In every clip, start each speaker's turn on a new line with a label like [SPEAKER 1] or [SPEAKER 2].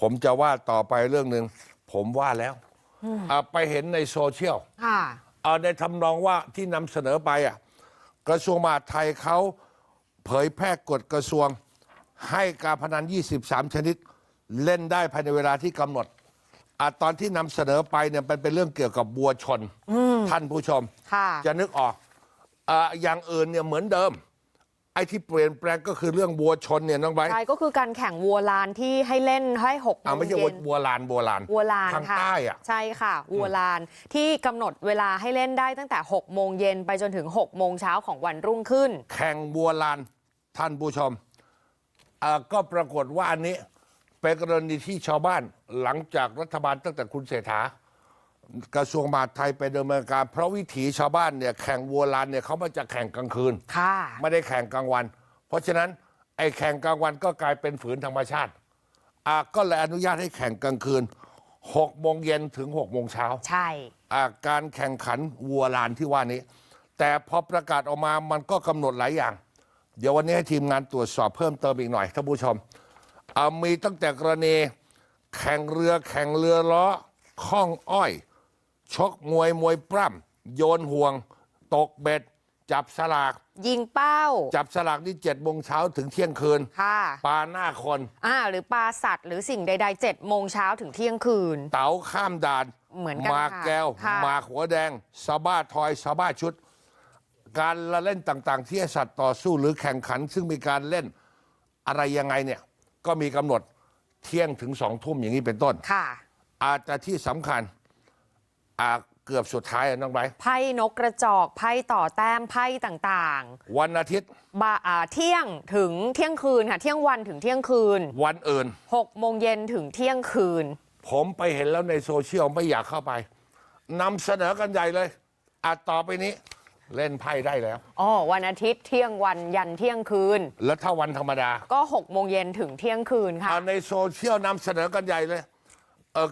[SPEAKER 1] ผมจะว่าต่อไปเรื่องหนึ่งผมว่าแล้วอะไปเห็นในโซเชียล
[SPEAKER 2] ค่ะ
[SPEAKER 1] เอาในทำนองว่าที่นำเสนอไปอะกระทรวงมหาดไทยเขาเผยแพร่กฎกระทรวงให้การพนัน 23 ชนิด เล่นได้ภายในเวลาที่กำหนดอะตอนที่นำเสนอไปเนี่ยมันเป็นเรื่องเกี่ยวกับบัวชน ท่านผู้ชม
[SPEAKER 2] ค่ะ
[SPEAKER 1] จะนึกออกอะอย่างอื่นเนี่ยเหมือนเดิมไอ้ที่เปลี่ยนแปลงก็คือเรื่องบัวชนเนี่ยน้องไบร์ท
[SPEAKER 2] ใช่ก็คือการแข่งวัวลานที่ให้เล่นให้หกโม
[SPEAKER 1] อ่างไม่ใช่
[SPEAKER 2] เย็น
[SPEAKER 1] บัวลานบัวลาน
[SPEAKER 2] วัวลาน
[SPEAKER 1] ทาง
[SPEAKER 2] ค่ะ
[SPEAKER 1] ใต้อะ
[SPEAKER 2] ใช่ค่ะ วัวลานที่กำหนดเวลาให้เล่นได้ตั้งแต่6โมงเย็นไปจนถึง6โมงเช้าของวันรุ่งขึ้น
[SPEAKER 1] แข่งบัวลานท่านผู้ชมอ่าก็ปรากฏว่าอันนี้เป็นกรณีที่ชาวบ้านหลังจากรัฐบาลตั้งแต่คุณเศรษฐา กระทรวงมหาดไทยไปดำเนินการ เพราะวิถีชาวบ้านเนี่ยแข่งวัวลานเนี่ยเขามาจะแข่งกลางคืน
[SPEAKER 2] ค่ะ
[SPEAKER 1] ไม่ได้แข่งกลางวัน เพราะฉะนั้นไอ้แข่งกลางวันก็กลายเป็นฝืนธรรมชาติอ่าก็เลยอนุญาตให้แข่งกลางคืน6โมงเย็นถึง6โมงเช้า
[SPEAKER 2] ใช่
[SPEAKER 1] อ่าการแข่งขันวัวลานที่ว่านี้ แต่พอประกาศออกมามันก็กำหนดหลายอย่าง เดี๋ยววันนี้ให้ทีมงานตรวจสอบเพิ่มเติมอีกหน่อยท่านผู้ชมอ่ามีตั้งแต่กรณีแข่งเรือแข่งเรือล้อข้องอ้อย ชกมวยมวยปล้ำโยนห่วง ตกเบ็ด จับสลาก
[SPEAKER 2] ยิงเป้า
[SPEAKER 1] จับสลากนี่เจ็ดโมงเช้าถึงเที่ยงคืน
[SPEAKER 2] ค่ะ
[SPEAKER 1] ปลาหน้าคน
[SPEAKER 2] อ่า หรือปลาสัตว์หรือสิ่งใดๆ7โมงเช้าถึงเที่ยงคืน
[SPEAKER 1] เต๋าข้ามด่าน
[SPEAKER 2] เหมือนกัน
[SPEAKER 1] หมาก
[SPEAKER 2] ค่ะ
[SPEAKER 1] แก้ว
[SPEAKER 2] ค่ะ
[SPEAKER 1] หมากหัวแดงสะบ้าทอยสะบ้าชุด การละเล่นต่างๆ ที่ให้สัตว์ต่อสู้หรือแข่งขัน ซึ่งมีการเล่นอะไรยังไงเนี่ยก็มีกำหนดเที่ยงถึงสองทุ่มอย่างนี้เป็นต้น
[SPEAKER 2] ค่ะ
[SPEAKER 1] อาจจะที่สำคัญ อาเกือบสุดท้ายอะน้องไบร์ท
[SPEAKER 2] ไพ่นกกระจอกไพ่ต่อแต้มไพ่ต่าง
[SPEAKER 1] วันอาทิตย์
[SPEAKER 2] ๆบาอ่าเที่ยงถึงเที่ยงคืนค่ะเที่ยงวันถึงเที่ยงคืน
[SPEAKER 1] วันอื่น
[SPEAKER 2] 6โมงเย็นถึงเที่ยงคืน
[SPEAKER 1] ผมไปเห็นแล้วในโซเชียลไม่อยากเข้าไปนำเสนอกันใหญ่เลยอาต่อไปนี้ เล่นไพ่ได้แล้ว
[SPEAKER 2] อ๋อวันอาทิตย์เที่ยงวันยันเที่ยงคืน
[SPEAKER 1] แล้วถ้าวันธรรมดา
[SPEAKER 2] ก็6โมงเย็นถึงเที่ยงคืนค่ะ
[SPEAKER 1] อ่าในโซเชียลนำเสนอกันใหญ่เลยเออ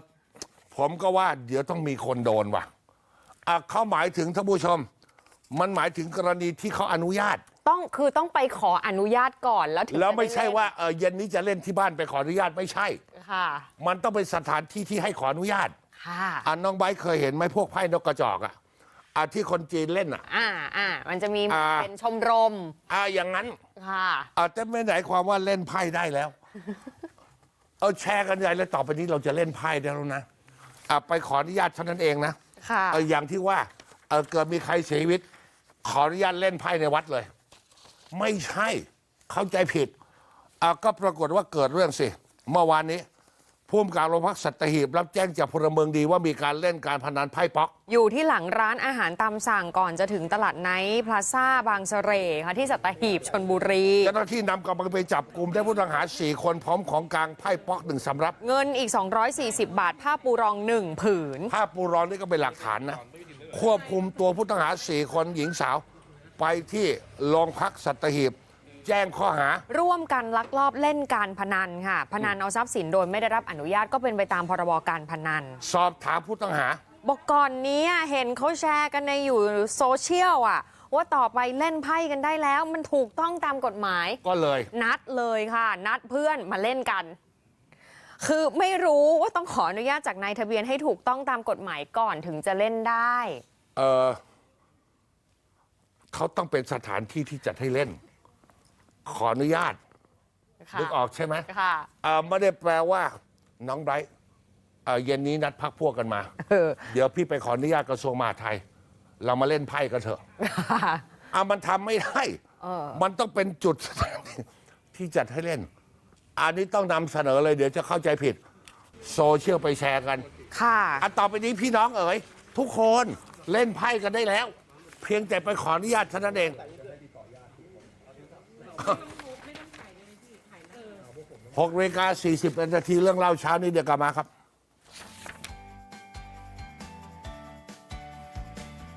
[SPEAKER 1] ผมก็ว่าเดี๋ยวต้องมีคนโดนว่ะอะเขาหมายถึงท่านผู้ชม มันหมายถึงกรณีที่เขาอนุญาต
[SPEAKER 2] ต้องคือต้องไปขออนุญาตก่อนแล้วถึง
[SPEAKER 1] แล้วไม่
[SPEAKER 2] จะด้
[SPEAKER 1] ใช่ว่าเออเย็นนี้จะเล่นที่บ้านไปขออนุญาตไม่ใช่
[SPEAKER 2] ค่ะ
[SPEAKER 1] มันต้องเป็นสถานที่ที่ให้ขออนุญาต
[SPEAKER 2] ค่ะ
[SPEAKER 1] อะน้องไบร์ทเคยเห็นไหมพวกไพ่นกกระจอกอะอะที่คนจีนเล่นอะ
[SPEAKER 2] อ่าอ่ามันจะมี
[SPEAKER 1] อ่า
[SPEAKER 2] เป็นชมรม
[SPEAKER 1] อะอย่างนั้น
[SPEAKER 2] ค่ะ
[SPEAKER 1] อะแต่ไม่ไหนความว่าเล่นไพ่ได้แล้ว เอาแชร์กันใหญ่เลยต่อไปนี้เราจะเล่นไพ่ได้แล้วนะ อะไปขออนุญาตเท่านั้นเองนะ
[SPEAKER 2] ค่ะ
[SPEAKER 1] เอออย่างที่ว่าเออเกิดมีใครเสียชีวิต ขออนุญาตเล่นไพ่ในวัดเลย ไม่ใช่เข้าใจผิดอะก็ปรากฏว่าเกิดเรื่องสิ เมื่อวานนี้ ผู้กำกับโรงพักสัตหีบรับแจ้งจากพลเมืองดีว่ามีการเล่นการพนันไพ่ป๊อก
[SPEAKER 2] อยู่ที่หลังร้านอาหารตามสั่งก่อนจะถึงตลาดไนท์พลาซ่าบางเสร่ค่ะที่สัตหีบชนบุรี
[SPEAKER 1] เจ้าหน้าที่นำกำลังไปจับกลุ่มได้ผู้ต้องหา 4 คนพร้อมของกลางไพ่ป๊อกหนึ่งสำรับ
[SPEAKER 2] เงินอีก 240 บาท ผ้าปูรองหนึ่งผืน
[SPEAKER 1] ภาพปูรอนนี่ก็เป็นหลักฐานนะ ควบคุมตัวผู้ต้องหา 4 คนหญิงสาว ไปที่โรงพักสัตหีบ แจ้งข้อหา
[SPEAKER 2] ร่วมกันลักลอบเล่นการพนันค่ะ พนันเอาทรัพย์สินโดยไม่ได้รับอนุญาตก็เป็นไปตามพรบการพนัน
[SPEAKER 1] สอบถามผู้ต้องหา
[SPEAKER 2] บอกก่อนนี้เห็นเขาแชร์กันในอยู่โซเชียลอะว่าต่อไปเล่นไพ่กันได้แล้ว มันถูกต้องตามกฎหมาย
[SPEAKER 1] ก็เลย
[SPEAKER 2] นัดเลยค่ะ นัดเพื่อนมาเล่นกัน คือไม่รู้ว่าต้องขออนุญาตจากนายทะเบียนให้ถูกต้องตามกฎหมายก่อนถึงจะเล่นได้
[SPEAKER 1] เออเขาต้องเป็นสถานที่ที่จัดให้เล่น ขออนุญาต
[SPEAKER 2] ค่ะ
[SPEAKER 1] นึกออกใช่ไหม
[SPEAKER 2] ค่ะ
[SPEAKER 1] เออไม่ได้แปลว่า น้องไบรท์เอ่อเย็นนี้นัดพักพวกกันมา
[SPEAKER 2] เออ
[SPEAKER 1] เดี๋ยวพี่ไปขออนุญาตกระทรวงมหาดไทย เรามาเล่นไพ่กันเถอะอะมันทำไม่ได้
[SPEAKER 2] เออ
[SPEAKER 1] มันต้องเป็นจุด ที่จัดให้เล่น อันนี้ต้องนำเสนอเลย เดี๋ยวจะเข้าใจผิด โซเชียลไปแชร์กัน
[SPEAKER 2] ค่ะ
[SPEAKER 1] อะต่อไปนี้พี่น้องเอ๋ยทุกคนเล่นไพ่กันได้แล้ว เพียงแต่ไปขออนุญาตเท่านั้นเอง หกนาฬิกาสี่สิบนาทีเรื่องเล่าเช้านี้เดี๋ยวกลับมาครับ